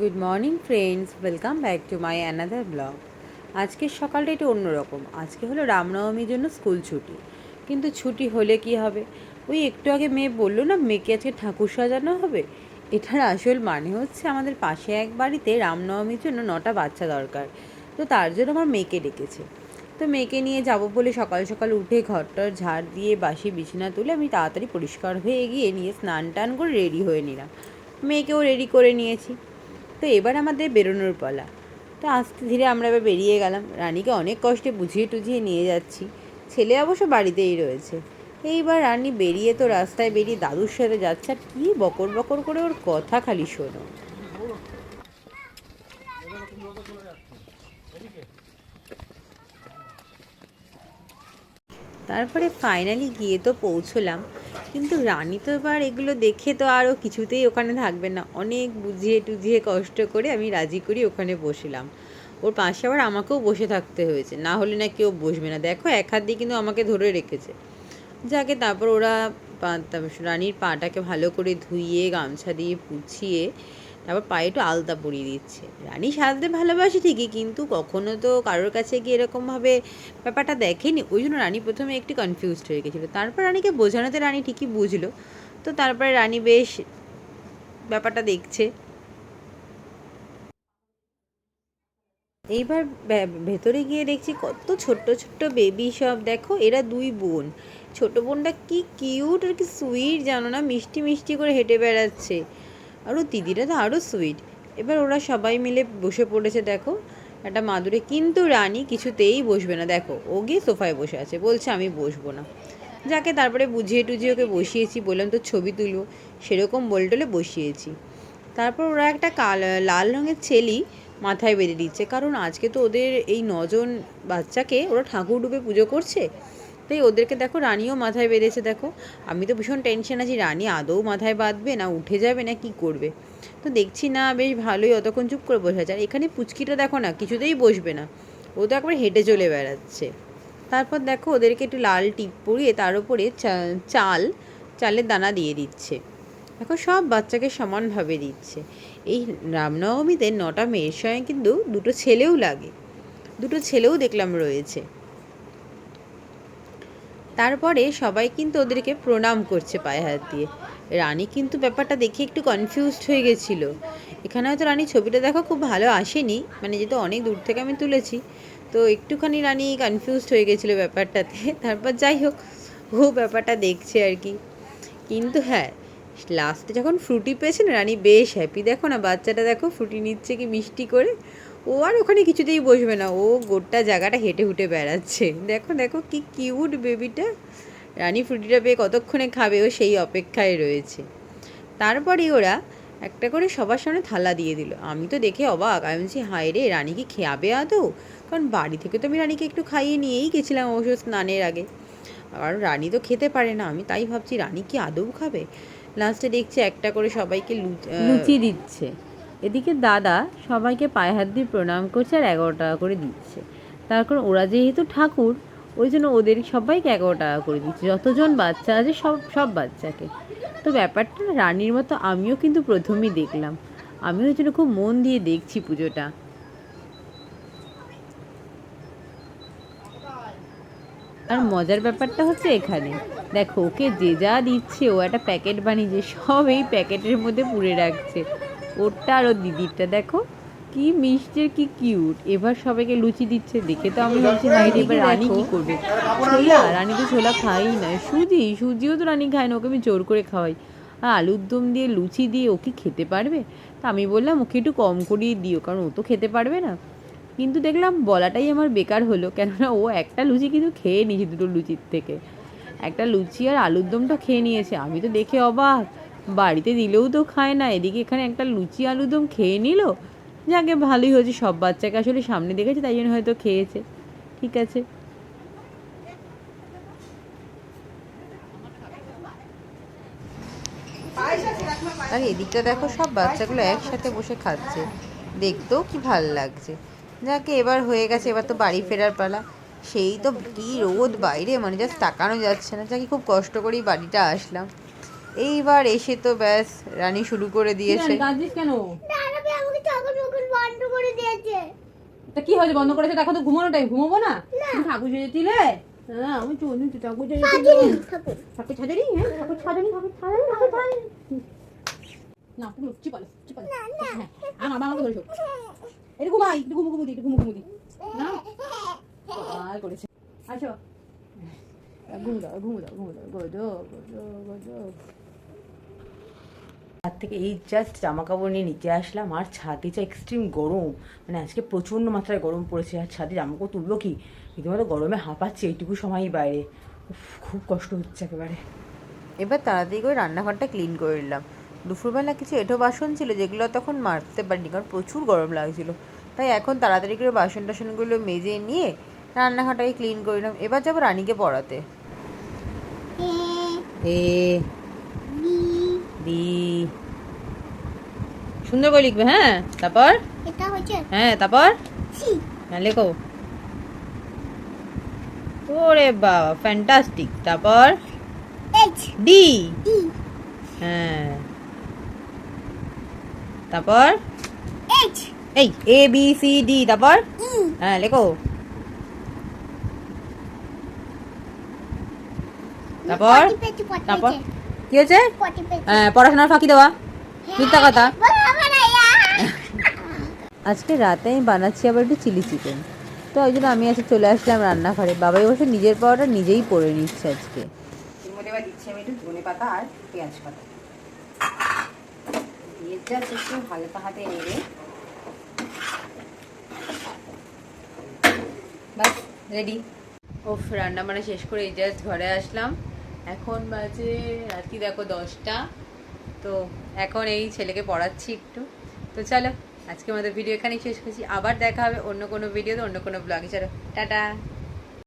Good morning friends welcome back to my another blog আজকের সকালটা একটু অন্যরকম। আজকে হলো রামনবমীর জন্য স্কুল ছুটি। কিন্তু ছুটি হলে কি হবে? ওই একটু আগে মেয়ে বলল না, মেয়েকে আজকে ঠাকুর সাজানো হবে? এটার আসল মানে হচ্ছে আমাদের পাশে এক বাড়িতে রামনবমীর জন্য নটা বাচ্চা দরকার। তো তার জন্য আমার মেয়েকে ডেকেছে। তো মেয়েকে নিয়ে যাব বলে সকাল সকাল উঠে ঘরটার ঝাড় দিয়ে বাসি বিছানা তুলে আমি তাড়াতাড়ি পরিষ্কার হয়ে গিয়ে নিয়ে স্নান টান করে রেডি হয়ে নিলাম। মেয়েকেও রেডি করে নিয়েছি। তো এবার আমাদের বেরোনোর পালা। তো আস্তে ধীরে আমরা এবার বেরিয়ে গেলাম। রানীকে অনেক কষ্টে বুঝিয়ে টুঝিয়ে নিয়ে যাচ্ছি। ছেলে অবশ্য বাড়িতেই রয়েছে। এইবার রানী বেরিয়ে তো রাস্তায় বেরিয়ে দাদুর সাথে যাচ্ছে। আর কী বকর বকর করে ওর কথা খালি শোনো। তারপরে ফাইনালি গিয়ে তো পৌঁছলাম। কিন্তু রানী তো এবার এগুলো দেখে তো আরও কিছুতেই ওখানে থাকবে না। অনেক বুঝিয়ে টুঝিয়ে কষ্ট করে আমি রাজি করি ওখানে বসিলাম। ওর পাশে আবার আমাকেও বসে থাকতে হয়েছে। না হলে না কেউ বসবে না। দেখো এক হাত দিয়ে কিন্তু আমাকে ধরে রেখেছে। যাকে তারপর ওরা রানীর পাটাকে ভালো করে ধুইয়ে, গামছা দিয়ে পুছিয়ে তারপর পায়ে একটু আলতা পরিয়ে দিচ্ছে। রানী সাজতে ভালোবাসে ঠিকই, কিন্তু কখনো তো কারোর কাছে গিয়ে এরকমভাবে ব্যাপারটা দেখেনি। ওই জন্য রানী প্রথমে একটু কনফিউজড হয়ে গেছিল। তারপর রানীকে বোঝানোতে রানী ঠিকই বুঝলো। তো তারপরে রানী বেশ ব্যাপারটা দেখছে। এইবার ভেতরে গিয়ে দেখছি কত ছোট্ট ছোট্ট বেবি সব। দেখো, এরা দুই বোন। ছোট বোনটা কি কিউট আর কি সুইট জানো না? মিষ্টি মিষ্টি করে হেঁটে বেড়াচ্ছে। আর ও দিদিটা তো আরও সুইট এবার ওরা সবাই মিলে বসে পড়েছে, দেখো। একটা মাদুরে, কিন্তু রানী কিছুতেই বসবে না। দেখো, ও গিয়ে সোফায় বসে আছে, বলছে আমি বসবো না। যাকে তারপরে বুঝিয়ে টুঝিয়ে ওকে বসিয়েছি, বললাম তো ছবি তুলবো সেরকম বলটলে বসিয়েছি। তারপর ওরা একটা কাল, লাল রঙের ছেলি মাথায় বেঁধে দিচ্ছে। কারণ আজকে তো ওদের এই নজন বাচ্চাকে ওরা ঠাকুর ডুবে পুজো করছে। তাই ওদেরকে দেখো রানীও মাথায় বেঁধেছে, দেখো। আমি তো ভীষণ টেনশন আছি, রানী আদৌ মাথায় বাঁধবে না, উঠে যাবে না, কি করবে? তো দেখছি না, বেশ ভালোই, অতক্ষণ চুপ করে বসে আছে। আর এখানে পুচকিটা দেখো না, কিছুতেই বসবে না। ও তো একবার হেঁটে চলে বেড়াচ্ছে। তারপর দেখো ওদেরকে একটু লাল টিপ পরিয়ে তার উপরে চাল, চালের দানা দিয়ে দিচ্ছে। দেখো সব বাচ্চাকে সমানভাবে দিচ্ছে। এই রামনবমীতে নটা মেয়ের সঙ্গে কিন্তু দুটো ছেলেও লাগে। দুটো ছেলেও দেখলাম রয়েছে। তারপরে সবাই কিন্তু ওদেরকে প্রণাম করছে পায়ে হাত দিয়ে। রানী কিন্তু ব্যাপারটা দেখে একটু কনফিউজড হয়ে গেছিল। এখানে হয়তো রানী ছবিটা দেখা খুব ভালো আসেনি মানে যেহেতু অনেক দূর থেকে আমি তুলেছি, তো একটুখানি রানী কনফিউজড হয়ে গেছিল ব্যাপারটাতে। তারপর যাই হোক, ও ব্যাপারটা দেখছে আর কি। কিন্তু হ্যাঁ লাস্টে যখন ফ্রুটি পেয়েছে না রানী বেশ হ্যাপি দেখো না, বাচ্চাটা দেখো ফ্রুটি নিচ্ছে কি মিষ্টি করে। ও আর ওখানে কিছুতেই বসবে না। ও গোটা জায়গাটা হেঁটে হুটে বেড়াচ্ছে। দেখো দেখো কি কিউট বেবিটা রানী ফ্রুটিটা পেয়ে কতক্ষণে খাবে? ও সেই অপেক্ষায় রয়েছে। তারপরে ওরা একটা করে সবার সামনে থালা দিয়ে দিল। আমি তো দেখে অবাক। আমি বলছি, হায় রে রানী কি খেয়াবে আদৌ? কারণ বাড়ি থেকে তো আমি রানীকে একটু খাইয়ে নিয়েই গেছিলাম অবশ্য স্নানের আগে। আর রানী তো খেতে পারে না। আমি তাই ভাবছি, রানী কি আদৌ খাবে? লাস্টে দেখছি একটা করে সবাইকে লুচি দিচ্ছে। এদিকে দাদা সবাইকে পায়ে হাত দিয়ে প্রণাম করছে আর এগারো টাকা করে দিচ্ছে। তার কারণ ওরা যেহেতু ঠাকুর, ওই জন্য ওদের সবাইকে এগারো টাকা করে দিচ্ছে। যতজন বাচ্চা আছে, সব সব বাচ্চাকে। তো ব্যাপারটা রানীর মতো আমিও কিন্তু প্রথমেই দেখলাম। আমি ওই জন্য খুব মন দিয়ে দেখছি পুজোটা। আর মজার ব্যাপারটা হচ্ছে এখানে দেখো ওকে যে যা দিচ্ছে ও একটা প্যাকেট বানিয়েছে সব এই প্যাকেটের মধ্যে পুড়ে রাখছে। ওরটা আর ওর দিদিরটা দেখো কি মিষ্টি আর কি কিউট এবার সবাইকে লুচি দিচ্ছে দেখে তো আমি ভাবছি হাই রে, এবার রানী কি করবে? ছোলা রানী তো ছোলা খাই না। সুজি সুজিও তো রানী খায় না ওকে আমি জোর করে খাওয়াই। আর আলুর দম দিয়ে লুচি দিয়ে ও কি খেতে পারবে? তা আমি বললাম ওকে একটু কম করিয়ে দিও কারণ ও তো খেতে পারবে না। কিন্তু দেখলাম বলাটাই আমার বেকার হলো কেননা ও একটা লুচি কিন্তু খেয়ে নিয়েছে দুটো লুচির থেকে। একটা লুচি আর আলুর দমটা খেয়ে নিয়েছে। আমি তো দেখে অবাক। বাড়িতে দিলেও তো খায় না। এদিকে এখানে একটা লুচি আলুর দম খেয়ে নিল। যাকে ভালোই হয়েছে, সব বাচ্চাকে আসলে সামনে দেখেছে, তাই জন্য হয়তো খেয়েছে। ঠিক আছে। আর এদিকটা দেখো, সব বাচ্চাগুলো একসাথে বসে খাচ্ছে। দেখতেও কি ভালো লাগছে। যাকে, এবার হয়ে গেছে, এবার তো বাড়ি ফেরার পালা। সেই তো কি রোদ বাইরে মানে জাস্ট তাকানো যাচ্ছে না। যাকে খুব কষ্ট করেই বাড়িটা আসলাম। এইবার এসে তো ব্যাস রানী শুরু করে দিয়েছে। কাঁদছিস কেন? তা কি হয়েছে বন্ধ করেছে? দেখো তো ঘুমানো টাইম ঘুমাবো না? তুমি ঠাকুর সেজেছিলে? হ্যাঁ আমি চলি তো ঠাকুর ঠাকুর। ছাজারি হ্যাঁ ঠাকুর ছাজারি ঠাকুর ছাজারি ঠাকুর ছাজারি না তুমি চিপালো চিপালো হ্যাঁ আমার আমাকে ধরেছো এটা ঘুমাই একটু ঘুমু ঘুমু দি একটু ঘুমু ঘুমু দি। না আর করেছে ঘুমু দাও ঘুমু ঘুমু দাও গোজো গোজো গোজো থেকে এই জাস্ট জামা কাপড় নিয়ে নিচে আসলাম আর ছাদে যা এক্সট্রিম গরম। মানে আজকে প্রচণ্ড মাত্রায় গরম পড়েছে আর ছাদে জামা কাপড় তুলবো কি? রীতিমতো গরমে হাঁপাচ্ছে এইটুকু সময়ই বাইরে। খুব কষ্ট হচ্ছে একেবারে। এবার তাড়াতাড়ি করে রান্নাঘরটা ক্লিন করে নিলাম। দুপুরবেলা কিছু এঁটো বাসন ছিল যেগুলো তখন মারতে পারিনি কারণ প্রচুর গরম লাগছিল। তাই এখন তাড়াতাড়ি করে বাসন টাসনগুলো মেজে নিয়ে রান্নাঘরটাকে ক্লিন করে নিলাম এবার যাব রানীকে পড়াতে। A B. সুন্দর করে লিখবে হ্যাঁ? তারপর? হ্যাঁ তারপর? হ্যাঁ লেখো। ওরে বাবা ফ্যান্টাস্টিক তারপর? ডি হ্যাঁ। তারপর? এই এ বি সি ডি তারপর? ই হ্যাঁ লেখো। তারপর? তারপর? কি হয়েছে? হ্যাঁ পড়াশোনার ফাঁকি দেওয়া। মিথ্যা কথা। আজকে রাতে আমি বানাচ্ছি আবার একটু চিলি চিকেন। তো ওই জন্য আমি আজকে চলে আসলাম রান্নাঘরে। বাবাই বসে নিজের পাওয়াটা নিজেই করে নিচ্ছে আজকে। এবার দিচ্ছি আমি একটু ধনে পাতা আর পেঁয়াজ পাতা। দিয়ে জাস্ট একটু হালকা হাতে নেড়ে। বাস রেডি ওফ রান্না বান্না শেষ করে এই জাস্ট ঘরে আসলাম। এখন বাজে রাত্রি দেখো দশটা। তো এখন এই ছেলেকে পড়াচ্ছি একটু। তো চলো, আজকে আমাদের ভিডিও এখানেই শেষ করছি। আবার দেখা হবে অন্য কোনো ভিডিওতে অন্য কোনো ব্লগে চলো, টাটা।